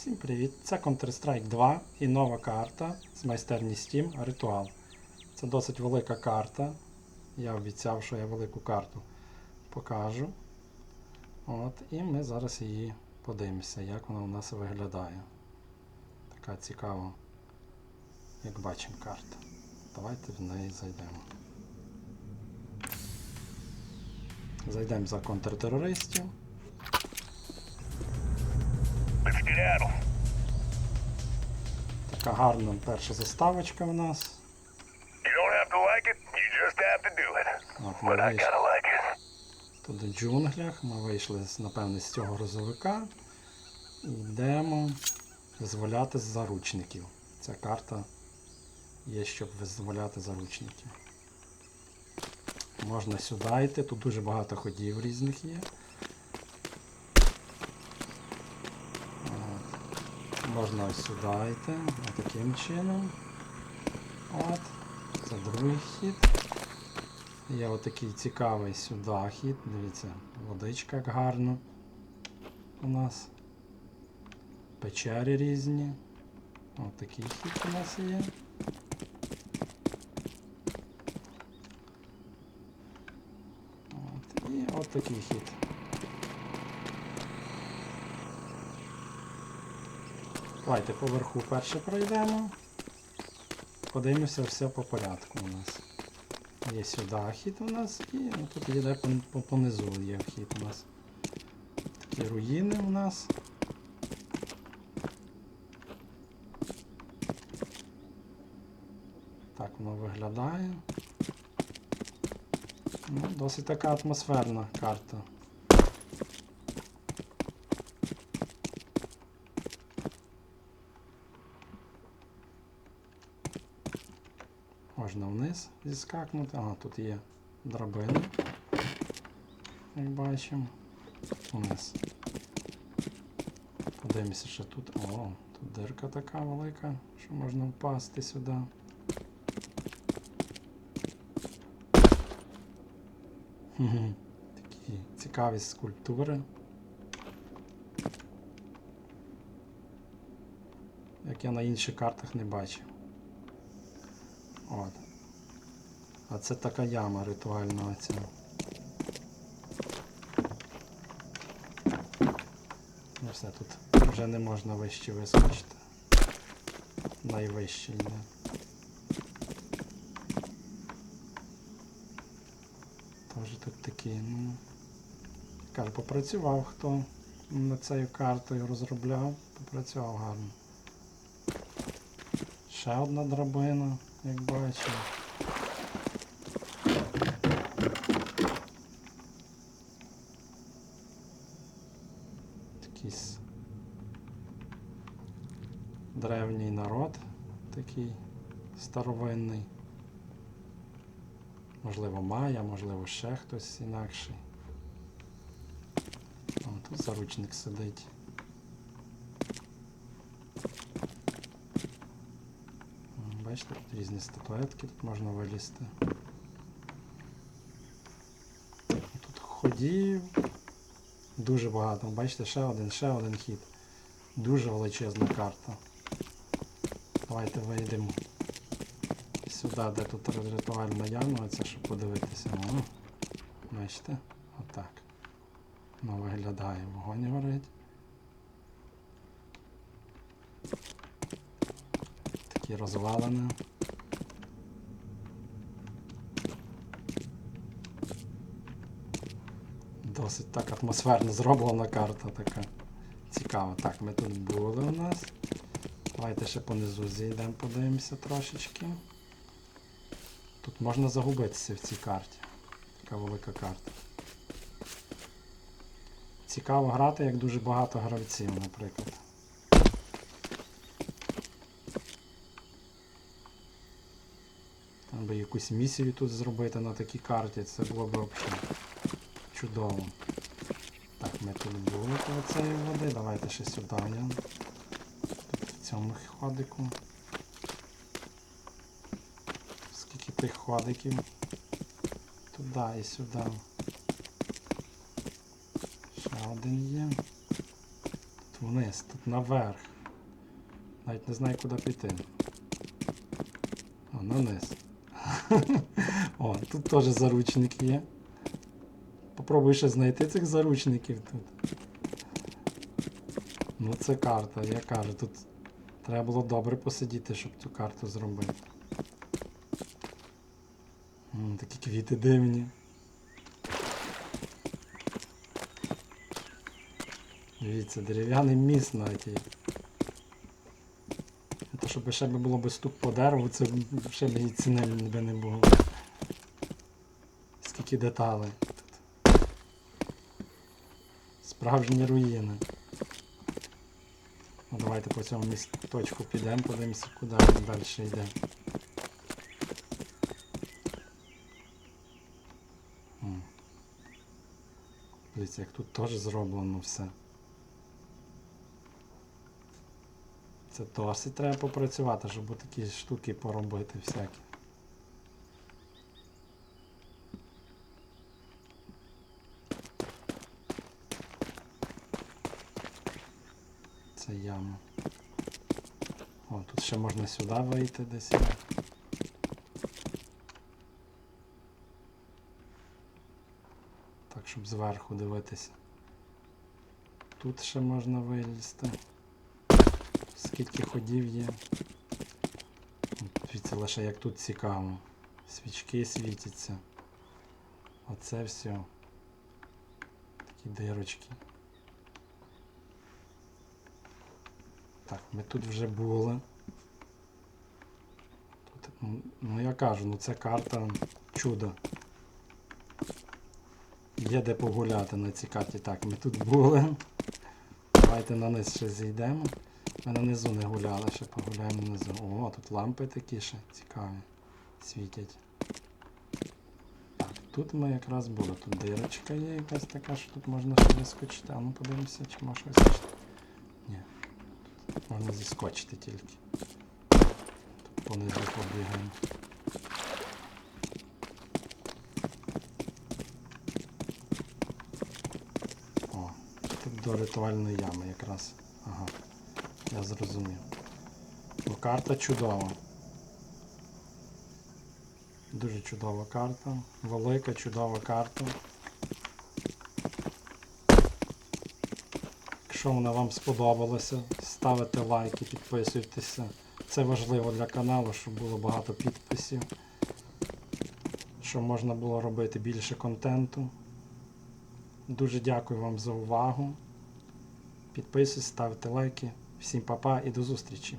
Всім привіт! Це Counter-Strike 2 і нова карта з майстерні Steam Ритуал. Це досить велика карта. Я обіцяв, що я велику карту покажу. От, і ми зараз її подивимося, як вона у нас виглядає. Така цікава, як бачимо, карта. Давайте в неї зайдемо. Зайдемо за контртерористів. Така гарна перша заставочка в нас. От ми вийшли тут в джунглях. Ми вийшли, напевне, з цього розовика і йдемо визволяти з заручників. Ця карта є, щоб визволяти заручників. Можна сюди йти, тут дуже багато ходів різних є. Можна ось сюди йти, таким чином. От. Це другий хід. Є отакий цікавий сюди хід. Дивіться, водичка як гарно у нас. Печері різні. Ось такий хід у нас є. От, і от такий хід. Давайте поверху перше пройдемо. Подивимося все по порядку у нас. Є сюди хід у нас і ну, тут йде по, по, понизу є хід у нас. Такі руїни у нас. Так воно виглядає. Ну, досить така атмосферна карта. Можна вниз зіскакнути. Ага, тут є драбина. Як бачимо. Вниз. Подивимося, що тут. О, тут дирка така велика, що можна впасти сюди. Такі цікаві скульптури. Як я на інших картах не бачив. От. А це така яма ритуальна оця. Ну все, тут вже не можна вище вискочити. Найвище йде. Тож тут такі, ну. Кажу, попрацював хто над цією картою розробляв, попрацював гарно. Ще одна драбина, як бачимо. Такий с- древній народ, такий старовинний. Можливо, Майя, можливо, ще хтось інакший. О, тут заручник сидить. М, Бачите, тут різні статуетки, тут можна вилізти. Тут ходів дуже багато. Бачите, ще один, ще один хід. Дуже величезна карта. Давайте вийдемо сюди, де тут ритуальна яма, оце щоб подивитися. О, бачите? Отак. Воно виглядає, вогонь горить. Такі розвалини. Досить так атмосферно зроблена карта така. Цікава. Так, ми тут були у нас. Давайте ще понизу зійдемо, подивимося трошечки. Тут можна загубитися в цій карті. Така велика карта. Цікаво грати, як дуже багато гравців, наприклад. Там би якусь місію тут зробити на такій карті, це було б взагалі чудово. Так, ми тут були коло цієї води, давайте ще сюди в цьому ходику. Скільки тих ходиків? Туди і сюди. Ще один є. Тут Вниз, тут наверх. Навіть не знаю, куди піти. О, на низ. О, тут теж заручник є. Попробуй ще знайти цих заручників тут. Ну це карта, я кажу, тут треба було добре посидіти, щоб цю карту зробити. М, такі квіти дивні. Дивіться, дерев'яний міст навіть щоб ще було би стук по дереву, це б ще б і ціни би не було. Скільки деталей тут. Справжні руїни. Ну, давайте по цьому місточку підемо, подивимося, куди він далі йде. Дивіться, як тут теж зроблено все. Це досить треба попрацювати, щоб такі штуки поробити всякі. Це яма. О, тут ще можна сюди вийти десь. Так, щоб зверху дивитися. Тут ще можна вилізти. Скільки ходів є. Дивіться лише як тут цікаво. Свічки світяться. Оце все. Такі дирочки. Так, ми тут вже були. Тут, ну я кажу, ну це карта чудо. Є де погуляти на цій карті. Так, ми тут були. Давайте на низ ще зійдемо. Ми на низу не гуляли, ще погуляємо внизу. О, тут лампи такі ще цікаві. Світять. Так, тут ми якраз були. Тут дирочка є якась така, що тут можна ще вискочити. А ну подивимося, чи можна вискочити. Ні. Тут можна зіскочити тільки. Тут понизу побігаємо. О, тут до ритуальної ями якраз. Ага. Я зрозумів. Ну, карта чудова. Дуже чудова карта. Велика, чудова карта. Якщо вона вам сподобалася, ставите лайки, підписуйтеся. Це важливо для каналу, щоб було багато підписів. Щоб можна було робити більше контенту. Дуже дякую вам за увагу. Підписуйтесь, ставте лайки. Всім па-па і до зустрічі!